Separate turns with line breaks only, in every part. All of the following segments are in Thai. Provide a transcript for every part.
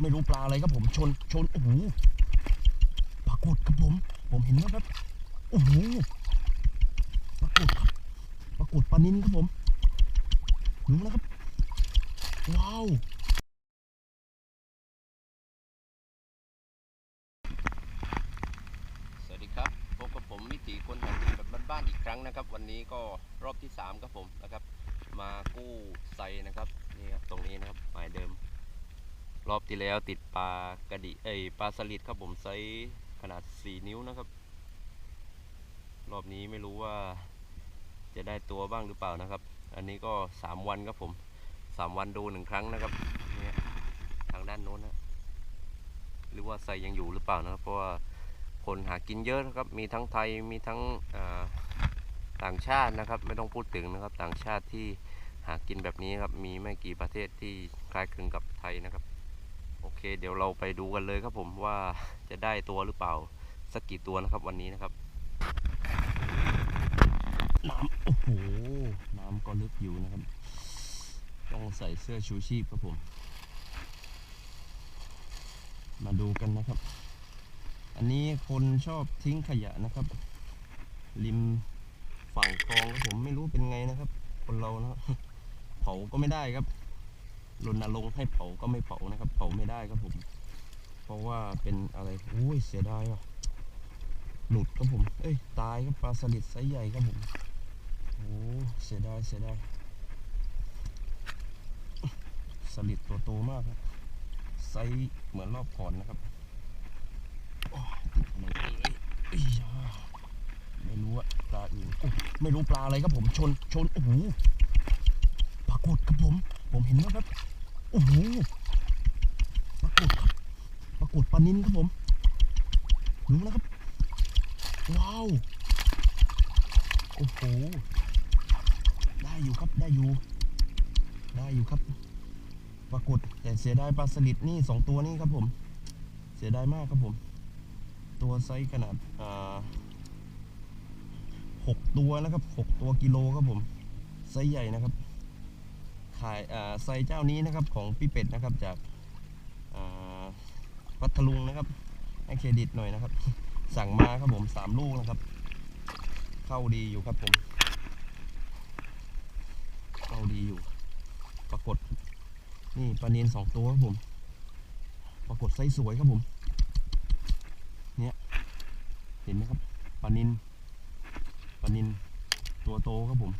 ไม่รู้ปลาอะไรครับผมชนชนโอ้โหปรากฏครับผม ผมเห็นแล้วครับโอ้โหปรากฏครับปรากฏปลานินครับผมดูแล้วครับ ว้าว
สวัสดีครับพบกับผมวิถีคนหันดินแบบบ้านๆอีกครั้งนะครับ วันนี้ก็รอบที่ 3 ครับผมนะครับ มากู้ไซนะครับนี่ครับตรงนี้นะครับหมายเดิม รอบที่แล้วติดปลากระดิเอ้ยปลาสลิดครับผมไซส์ขนาด 4 นิ้วนะครับ รอบนี้ไม่รู้ว่าจะได้ตัวบ้างหรือเปล่านะครับ อันนี้ก็ 3 วันครับผม 3 วันดูหนึ่งครั้งนะครับเนี่ยทางด้านโน้นนะหรือว่าไซยังอยู่หรือเปล่านะครับ เพราะว่าคนหากินเยอะนะครับ มีทั้งไทยมีทั้งต่างชาตินะครับ ไม่ต้องพูดถึงนะครับ ต่างชาติที่หากินแบบนี้ครับ มีไม่กี่ประเทศที่คล้ายคลึงกับไทยนะครับ เคเดี๋ยวเราไปดูกันเลยครับผมว่าจะได้ตัวหรือเปล่าสักกี่ตัวนะครับวันนี้นะครับ
น้ำโอ้โหน้ำก็ลึกอยู่นะครับ ต้องใส่เสื้อชูชีพครับผม มาดูกันนะครับ อันนี้คนชอบทิ้งขยะนะครับ ริมฝั่งคลองครับผมไม่รู้เป็นไงนะครับ คนเรานะเผาก็ไม่ได้ครับ รณรงค์ให้เผาก็ไม่เผานะครับ เผาไม่ได้ครับผม เพราะว่าเป็นอะไรอุ้ยเสียดายว่ะหลุดครับผม เอ้ยตายครับปลาสลิดไซส์ใหญ่ครับผมโอ้เสียดายเสียดายสลิดตัวโตมากครับไซส์เหมือนรอบก่อนนะครับโอ้ยติดไรเอ้ยเอ้ยาไม่รู้อะปลาอื่นไม่รู้ปลาอะไรครับผมชนชนโอ้โหปรากฏครับผม ผมเห็นแล้วครับโอ้โหปรากฏครับปรากฏปลานินครับผมดูแล้วครับ ว้าว โอ้โห ได้อยู่ครับได้อยู่ ได้อยู่ครับ ปรากฏแต่เสียดายปลาสลิดนี่สองตัวนี่ครับผม เสียดายมากครับผม ตัวไซส์ขนาดอ่าหกตัวนะครับหกตัวกิโลครับผม ไซส์ใหญ่นะครับ ขายไซเจ้านี้นะครับของพี่เป็ดนะครับจากพัทลุงนะครับให้เครดิตหน่อยนะครับ สั่งมาครับผมสามลูกนะครับ เข้าดีอยู่ครับผม เข้าดีอยู่ ปรากฏนี่ปลาเนียนสองตัวครับผม ปรากฏไซส์สวยครับผมเนี่ยเห็นไหมครับปลานินปลานินตัวโตครับผม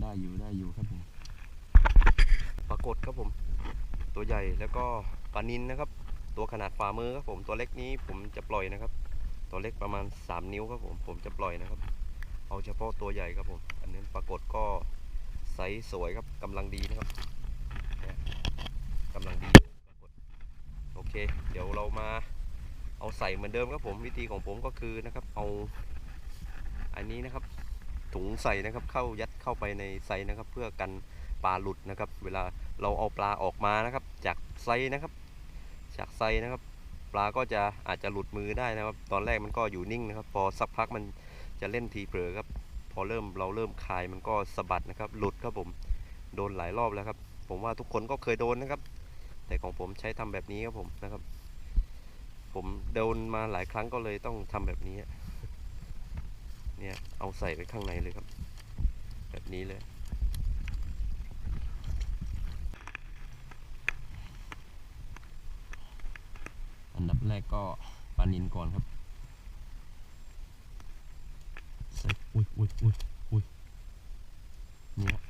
ได้อยู่ได้อยู่ครับผม
ปรากฏครับผม ตัวใหญ่แล้วก็ปลานินนะครับ ตัวขนาดฝ่ามือครับผมตัวเล็กนี้ผมจะปล่อยนะครับ ตัวเล็กประมาณ 3 นิ้วครับผมผมจะปล่อยนะครับ เอาเฉพาะตัวใหญ่ครับผม อันนี้ปรากฏก็ไซส์สวยครับกำลังดีนะครับเนี่ยกำลังดีปรากฏโอเค เดี๋ยวเรามาเอาใส่เหมือนเดิมครับผมวิธีของผมก็คือนะครับ เอาอันนี้นะครับ ถุงใส่นะครับ เข้ายัดเข้าไปในไซนะครับ เพื่อกันปลาหลุดนะครับ เวลาเราเอาปลาออกมานะครับ จากไซนะครับ จากไซนะครับ ปลาก็จะอาจจะหลุดมือได้นะครับ ตอนแรกมันก็อยู่นิ่งนะครับ พอสักพักมันจะเล่นทีเผลอครับ พอเริ่มเราเริ่มคลายมันก็สะบัดนะครับ หลุดครับผมโดนหลายรอบแล้วครับ ผมว่าทุกคนก็เคยโดนนะครับ แต่ของผมใช้ทำแบบนี้ครับผมนะครับ ผมโดนมาหลายครั้งก็เลยต้องทำแบบนี้ เนี่ยเอาใส่ไปข้างในเลยครับ แบบนี้เลย
อันดับแรกก็ปลานินก่อนครับใส่อุ้ยอุ้ยอุ้ยอุ้ยนี่ครับ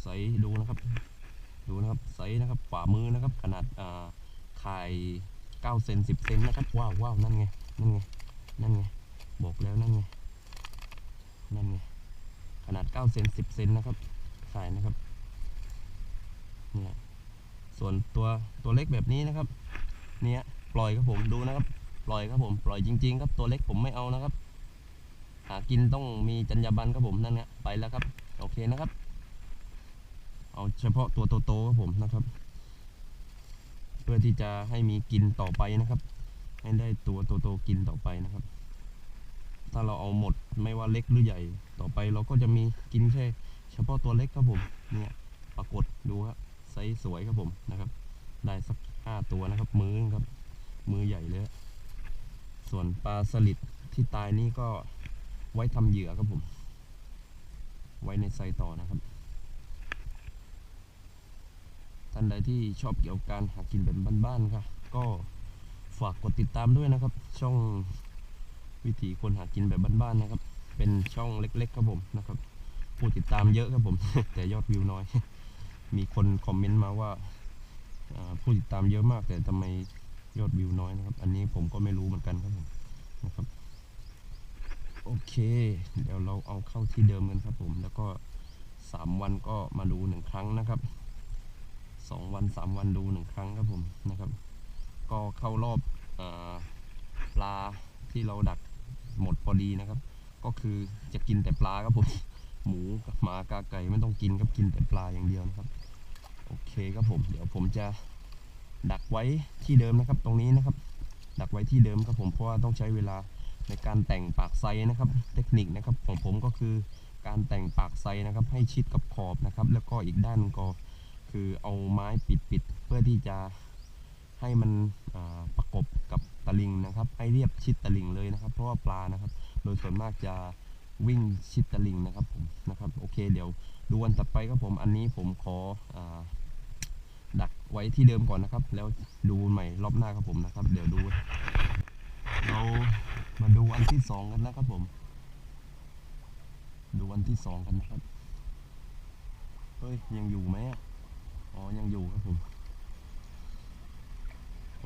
ใส่ดูนะครับ ดูนะครับไซส์นะครับฝ่ามือนะครับ ขนาดอ่าข่าย9เซน10เซนนะครับว้าวว้าวนั่นไงนั่นไงนั่นไงบอกแล้วนั่นไง นั่นไงขนาด9เซน10เซนนะครับข่ายนะครับเนี่ยส่วนตัวตัวเล็กแบบนี้นะครับ เนี่ยปล่อยครับผมดูนะครับ ปล่อยครับผมปล่อยจริง ๆ ครับตัวเล็กผมไม่เอานะครับ หากินต้องมีจรรยาบรรณครับผมนั่นเนี่ยไปแล้วครับ โอเคนะครับ เอาเฉพาะตัวโตๆครับผมนะครับ เพื่อที่จะให้มีกินต่อไปนะครับ ให้ได้ตัวโตๆกินต่อไปนะครับ ถ้าเราเอาหมดไม่ว่าเล็กหรือใหญ่ ต่อไปเราก็จะมีกินแค่เฉพาะตัวเล็กครับผมเนี่ยปรากฏดูครับไซส์สวยครับผมนะครับ ได้สักห้าตัวนะครับ มือครับ มือใหญ่เลย ส่วนปลาสลิดที่ตายนี่ก็ไว้ทำเหยื่อครับผม ไว้ในไซต่อนะครับท่านใดที่ชอบเกี่ยวกับการหากินแบบบ้านๆครับก็ฝากกดติดตามด้วยนะครับ ช่อง วิถีคนหากินแบบบ้านๆนะครับ เป็นช่องเล็ก ๆ ครับผมนะครับ ผู้ติดตามเยอะครับผม แต่ยอดวิวน้อย มีคนคอมเมนต์มาว่าผู้ติดตามเยอะมาก แต่ทำไมยอดวิวน้อยนะครับ อันนี้ผมก็ไม่รู้เหมือนกันครับผมนะครับโอเค เดี๋ยวเราเอาเข้าที่เดิมกันครับผม แล้วก็สามวันก็มาดูหนึ่งครั้งนะครับสองวันสามวันดูหนึ่งครั้งครับผมนะครับ ก็เข้ารอบอปลาที่เราดัก หมดพอดีนะครับ ก็คือจะกินแต่ปลาครับผมหมูหมากาไก่ไม่ต้องกินครับกินแต่ปลาอย่างเดียวนะครับ โอเคครับผมเดี๋ยวผมจะดักไว้ที่เดิมนะครับ ตรงนี้นะครับ ดักไว้ที่เดิมครับผมเพราะว่าต้องใช้เวลาในการแต่งปากไซนะครับ เทคนิคนะครับของผมก็คือการแต่งปากไซนะครับ ให้ชิดกับขอบนะครับ แล้วก็อีกด้านก็คือเอาไม้ปิดปิดๆเพื่อที่จะ ให้มันประกบกับตะลิงนะครับ ให้เรียบชิดตะลิงเลยนะครับ เพราะว่าปลานะครับ โดยส่วนมากจะวิ่งชิดตะลิงนะครับผมนะครับโอเคเดี๋ยวดูวันต่อไปครับผมอันนี้ผมขออดักไว้ที่เดิมก่อนนะครับ แล้วดูใหม่รอบหน้าครับผมนะครับ เดี๋ยวดู เรามาดูอันที่สองกันนะครับผม ดูอันที่สองกันนะครับเฮ้ยยังอยู่ไหมอ๋อยังอยู่ครับผม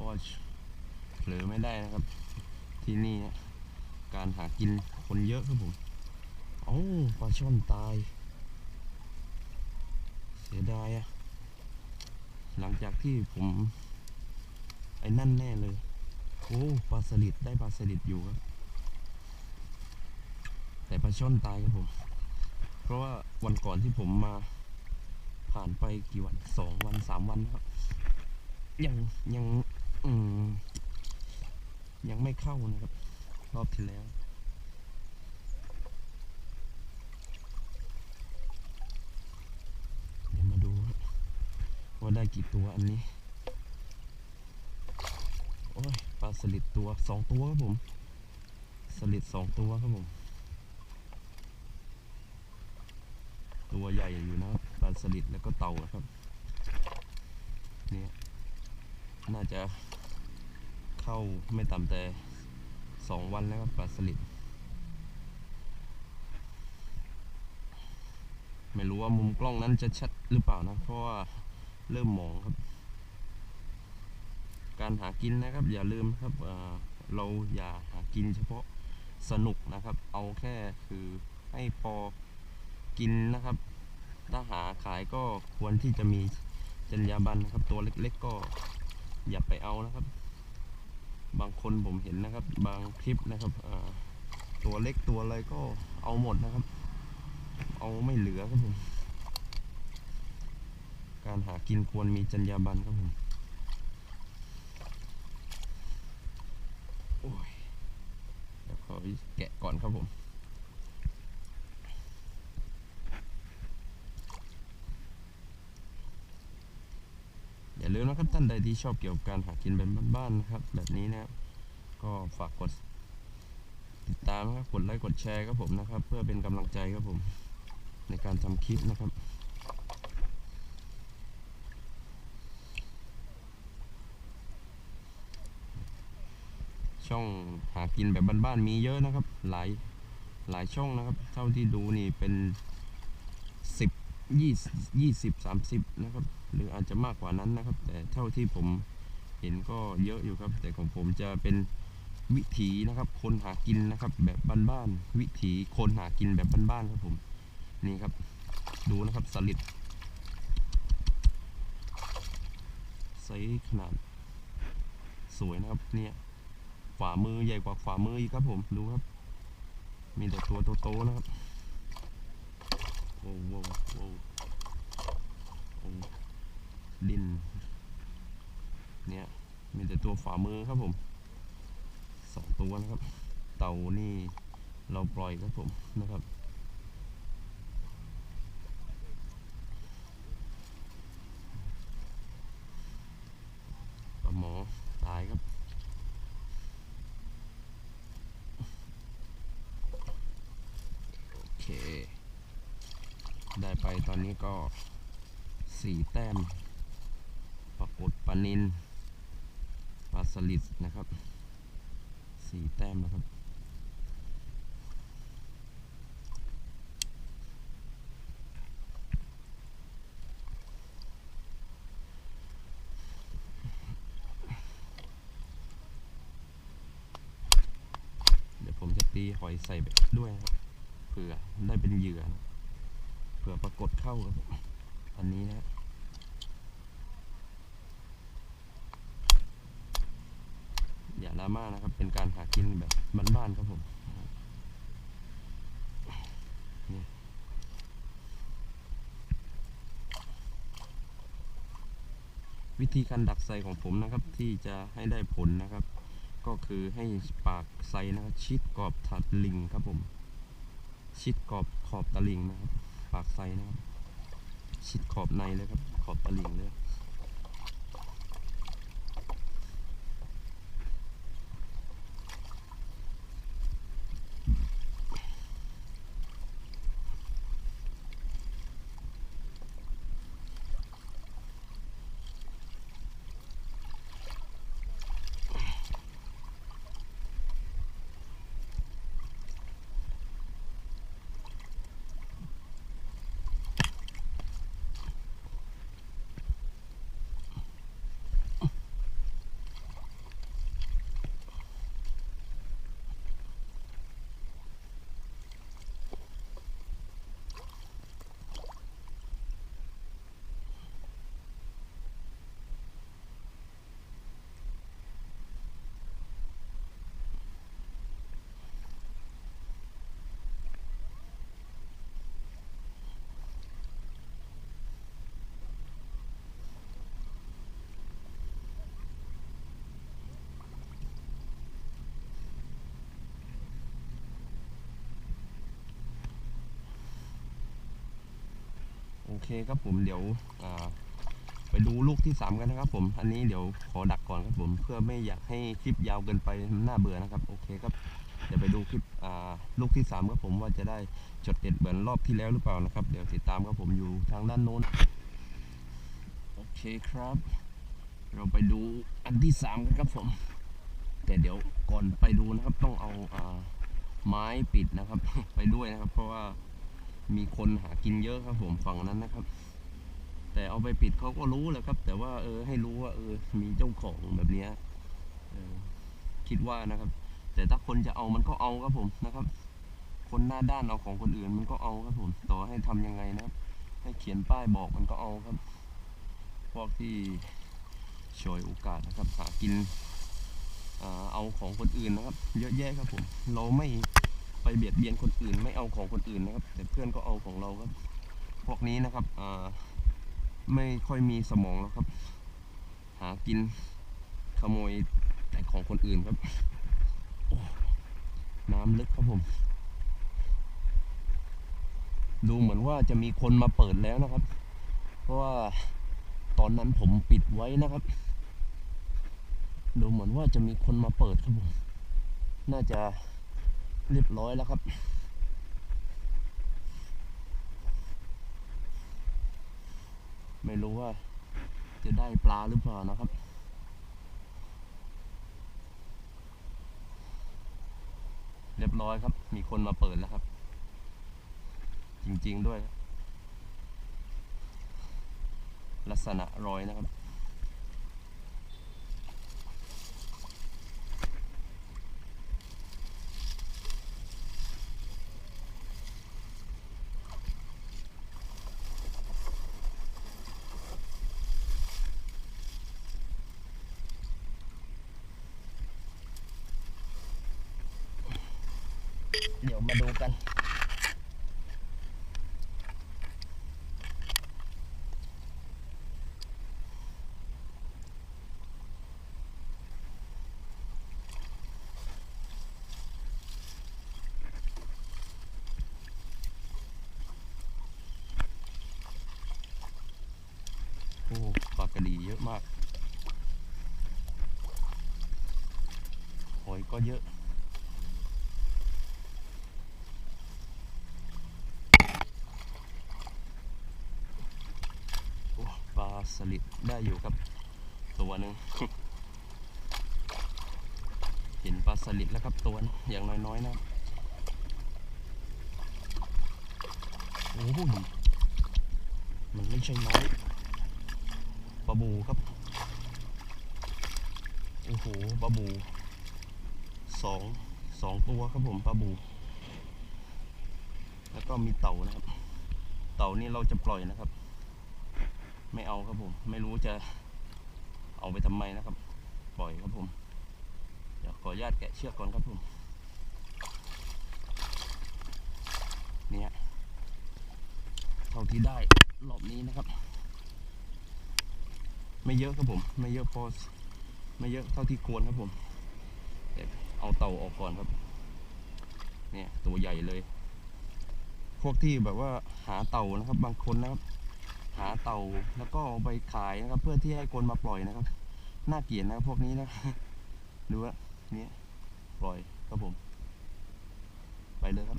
ว่าเผลอไม่ได้นะครับ ที่นี่การหากินคนเยอะครับผมเอ้ปลาช่อนตาย เสียดายอะหลังจากที่ผม ไอ้นั่นแน่เลยโอ้ปลาสลิดได้ปลาสลิดอยู่ครับ แต่ปลาช่อนตายครับผม เพราะว่าวันก่อนที่ผมมา ผ่านไปกี่วันสองวันสามวันนะครับ ยังยัง อืม ยังไม่เข้านะครับ รอบที่แล้ว เดี๋ยวมาดูว่าได้กี่ตัวอันนี้ โอ้ยปลาสลิดตัวสองตัวครับผม สลิดสองตัวครับผม ตัวใหญ่อยู่นะปลาสลิดแล้วก็เต่าครับ เนี่ยน่าจะ เข้าไม่ต่ำแต่สองวันแล้วครับปลาสลิดไม่รู้ว่ามุมกล้องนั้นจะชัดหรือเปล่านะ เพราะว่าเริ่มมองครับ การหากินนะครับ อย่าลืมครับเราอย่าหากินเฉพาะสนุกนะครับ เอาแค่คือให้พอกินนะครับ ถ้าหาขายก็ควรที่จะมีจรรยาบรรณนะครับ ตัวเล็กๆก็อย่าไปเอานะครับ บางคนผมเห็นนะครับ บางคลิปนะครับตัวเล็กตัวอะไรก็เอาหมดนะครับ เอาไม่เหลือครับผมการหากินควรมีจรรยาบรรณครับผมโอ้ยเดี๋ยวขอแกะก่อนครับผม อย่าลืมนะครับท่านใดที่ชอบเกี่ยวกับการหากินแบบบ้านๆนะครับ แบบนี้นะครับก็ฝากกดติดตามนะครับกดไลค์กดแชร์ครับผมนะครับ เพื่อเป็นกำลังใจครับผม ในการทำคลิปนะครับ ช่องหากินแบบบ้านๆมีเยอะนะครับ หลายหลายช่องนะครับ เท่าที่ดูนี่เป็นสิบยี่ยี่สิบสามสิบนะครับ หรืออาจจะมากกว่านั้นนะครับ แต่เท่าที่ผมเห็นก็เยอะอยู่ครับ แต่ของผมจะเป็นวิถีนะครับคนหากินนะครับ แบบบ้านๆวิถีคนหากินแบบบ้านๆครับผมนี่ครับ ดูนะครับสลิดไซส์ขนาด สวยนะครับเนี่ยฝ่ามือใหญ่กว่าฝ่ามืออีกครับผมดูครับ มีแต่ตัวโตๆนะครับโอ้โหโอ้โหโอ้ ดิน เนี่ย มีแต่ตัวฝ่ามือครับผมสองตัวนะครับ เต่านี่เราปล่อยครับผมนะครับหมอตายครับโอเค ได้ไปตอนนี้ก็สี่แต้ม ปรากฏปลานินปลาสลิดนะครับสี่แต้มนะครับเดี๋ยวผมจะตีหอยใส่ด้วยครับเผื่อได้เป็นเหยื่อเผื่อปรากฏเข้าครับอันนี้นะ อย่าดราม่านะครับ เป็นการหากินแบบบ้านๆครับผมวิธีการดักไซของผมนะครับที่จะให้ได้ผลนะครับ ก็คือให้ปากไซนะครับชิดกรอบถัดลิงครับผม ชิดขอบขอบตะลิงนะครับ ปากไซนะครับ ชิดขอบในเลยครับ ขอบตะลิงเลย โอ เคครับผมเดี๋ยวไปดูลูกที่สามกันนะครับผม อันนี้เดี๋ยวขอดักก่อนครับผม เพื่อไม่อยากให้คลิปยาวเกินไปน่าเบื่อนะครับ โอเคครับ เดี๋ยวไปดูคลิปลูกที่สามครับผมว่าจะได้จดเด็ดเหมือนรอบที่แล้วหรือเปล่านะครับ เดี๋ยวติดตามครับผมอยู่ทางด้านโน้น โอเคครับ เราไปดูอันที่สามกันครับผม แต่เดี๋ยวก่อนไปดูนะครับต้องเอาอ่าไม้ปิดนะครับ ไปด้วยนะครับ เพราะว่า มีคนหากินเยอะครับผมฝั่งนั้นนะครับ แต่เอาไปปิดเขาก็รู้แหละครับ แต่ว่าเออให้รู้ว่าเออมีเจ้าของแบบนี้คิดว่านะครับ แต่ถ้าคนจะเอามันก็เอาครับผมนะครับ คนหน้าด้านเอาของคนอื่นมันก็เอาครับผมต่อให้ทำยังไงนะครับ ให้เขียนป้ายบอกมันก็เอาครับ พวกที่ฉวยโอกาสนะครับหากินเอาของคนอื่นนะครับ เยอะแยะครับผม เราไม่ ไปเบียดเบียนคนอื่น ไม่เอาของคนอื่นนะครับ แต่เพื่อนก็เอาของเราครับ พวกนี้นะครับไม่ค่อยมีสมองแล้วครับ หากินขโมยแต่ของคนอื่นครับน้ำลึกครับผม ดูเหมือนว่าจะมีคนมาเปิดแล้วนะครับ เพราะว่าตอนนั้นผมปิดไว้นะครับ ดูเหมือนว่าจะมีคนมาเปิดครับผม น่าจะ เรียบร้อยแล้วครับไม่รู้ว่า จะได้ปลาหรือเปล่านะครับ เรียบร้อยครับ มีคนมาเปิดแล้วครับ จริง ๆ ด้วย ลักษณะรอยนะครับ เดี๋ยวมาดูกันโอ้ปลากระดีเยอะมาก หอยก็เยอะ สลิดได้อยู่ครับ ตัวหนึ่งเห็นปลาสลิดแล้วครับตัวนึงอย่างน้อยๆนะโอ้โหมันไม่ใช่น้อยปลาบูครับโอ้โหปลาบูสองสองตัวครับผมปลาบู แล้วก็มีเต่านะครับ เต่านี่เราจะปล่อยนะครับ ไม่เอาครับผม ไม่รู้จะเอาไปทำไมนะครับ ปล่อยครับผม เดี๋ยวขออนุญาตแกะเชือกก่อนครับผมเนี่ยเท่าที่ได้รอบนี้นะครับ ไม่เยอะครับผม ไม่เยอะพอไม่เยอะเท่าที่ควรครับผมเอาเต่าออกก่อนครับ เนี่ยตัวใหญ่เลย พวกที่แบบว่าหาเต่านะครับ บางคนนะครับ หาเต่าแล้วก็ไปขายนะครับ เพื่อที่ให้คนมาปล่อยนะครับน่าเกลียดนะครับพวกนี้นะดูว่าเนี่ยปล่อยครับผม ไปเลยครับ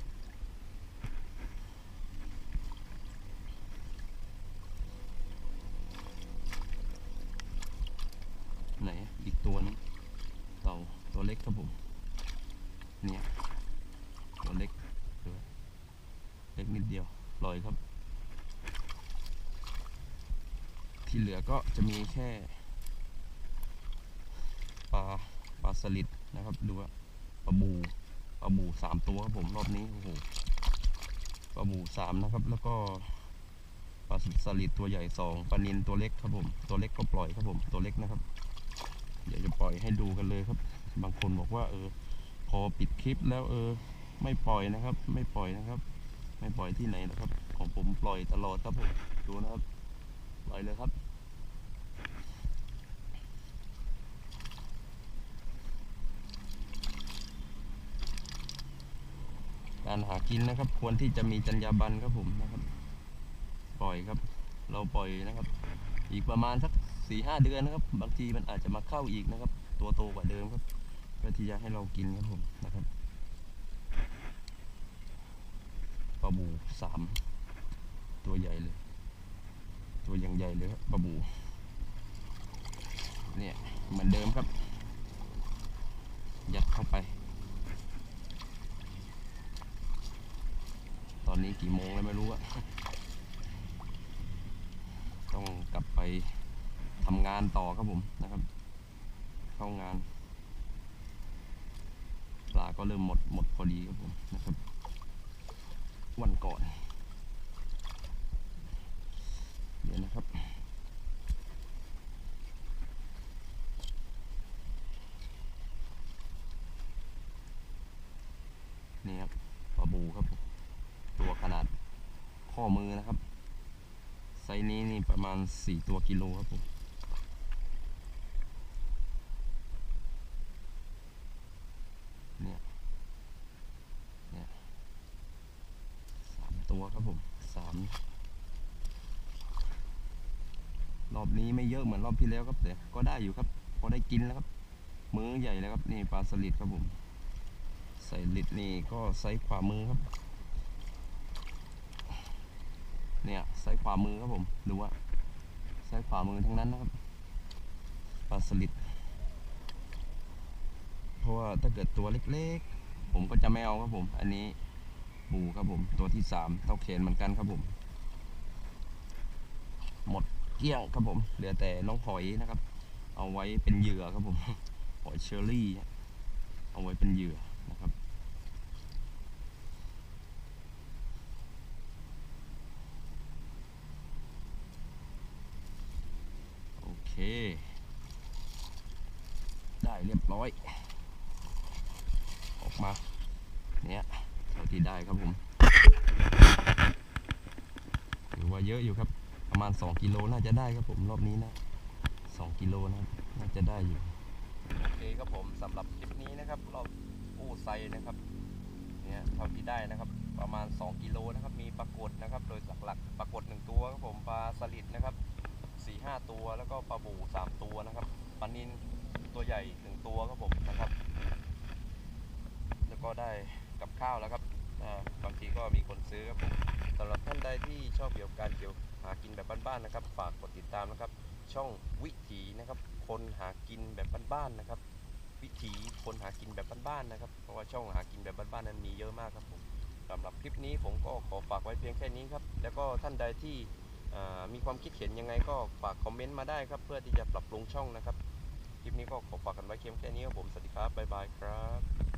ไหนอีกตัวนึงเต่าตัวเล็กครับผม เนี่ยตัวเล็กดูเล็กนิดเดียวปล่อยครับ ที่เหลือก็จะมีแค่ปลาปลาสลิดนะครับดูว่าปลาบูปลาบูสามตัวครับผมรอบนี้โอ้โหปลาบูสามนะครับ แล้วก็ปลาสลิดตัวใหญ่สองปลานินตัวเล็กครับผม ตัวเล็กก็ปล่อยครับผมตัวเล็กนะครับ เดี๋ยวจะปล่อยให้ดูกันเลยครับ บางคนบอกว่า เออ พอปิดคลิปแล้วเออ ไม่ปล่อยนะครับ ไม่ปล่อยนะครับ ไม่ปล่อยที่ไหนนะครับ ของผมปล่อยตลอดครับผมดูนะครับ ปล่อยเลยครับ การหากินนะครับ ควรที่จะมีจรรยาบรรณครับผมนะครับ ปล่อยครับ เราปล่อยนะครับ อีกประมาณสักสี่ห้าเดือนนะครับ บางทีมันอาจจะมาเข้าอีกนะครับ ตัวโตกว่าเดิมครับเพื่อที่จะให้เรากินครับผมนะครับปลาบูสามตัวใหญ่เลย ตัวย่างใหญ่เลยครับปลาบูเนี่ยเหมือนเดิมครับ ยัดเข้าไป ตอนนี้ กี่โมงแล้วไม่รู้อะต้องกลับไปทำงานต่อครับผมนะครับ เข้างานปลาก็เริ่มหมดหมดพอดีครับผมนะครับ วันก่อน เดี๋ยวนะครับนี่ครับปลาบูครับผม ตัวขนาดข้อมือนะครับ ไซนี้นี่ประมาณ 4 ตัวกิโลครับผมเนี่ยเนี่ยสามตัวครับผมสามรอบนี้ไม่เยอะเหมือนรอบที่แล้วครับแต่ก็ได้อยู่ครับพอได้กินแล้วครับ มือใหญ่แล้วครับนี่ปลาสลิดครับผมใส่ลิดนี่ก็ไซส์ขวามือครับ เนี่ยไซส์ขวามือครับผมดูว่าไซส์ขวามือทั้งนั้นนะครับปลาสลิดเพราะว่าถ้าเกิดตัวเล็กๆ ผมก็จะไม่เอาครับผม อันนี้บูครับผม ตัวที่สามเท่าเขนเหมือนกันครับผม หมดเกลี้ยงครับผม เหลือแต่น้องหอยนะครับ เอาไว้เป็นเหยื่อครับผมหอยเชอรี่ เอาไว้เป็นเหยื่อนะครับ โอเค ได้เรียบร้อย ออกมา เนี่ยเท่าที่ได้ครับผมถือว่าเยอะอยู่ครับ ประมาณ 2 กิโลน่าจะได้ครับผมรอบนี้นะ2กิโลนะน่าจะได้อยู่โอเคครับผมสำหรับคลิปนี้นะครับ รอบอู้ไซนะครับเนี่ยเท่าที่ได้นะครับ ประมาณ 2 กิโลนะครับ มีปรากฏนะครับ โดยหลักๆปรากฏ1ตัวครับผมปลาสลิดนะครับ สี่ห้าตัวแล้วก็ปลาบูสามตัวนะครับปลานินตัวใหญ่หนึ่งตัวครับผมนะครับ แล้วก็ได้กับข้าวแล้วครับบางทีก็มีคนซื้อครับผมสำหรับท่านใด
ที่ชอบเกี่ยวกับการเกี่ยวหากินแบบบ้านๆนะครับ ฝากกดติดตามนะครับ ช่องวิถีนะครับ คนหากินแบบบ้านๆนะครับ วิถีคนหากินแบบบ้านๆนะครับ เพราะว่าช่องหากินแบบบ้านๆนั้นมีเยอะมากครับผมสำหรับคลิปนี้ผมก็ขอฝากไว้เพียงแค่นี้ครับ แล้วก็ท่านใดที่ มีความคิดเห็นยังไงก็ฝากคอมเมนต์มาได้ครับ เพื่อที่จะปรับปรุงช่องนะครับ คลิปนี้ก็ขอฝากกันไว้เพียงแค่นี้ครับผม สวัสดีครับ บ๊ายบายครับ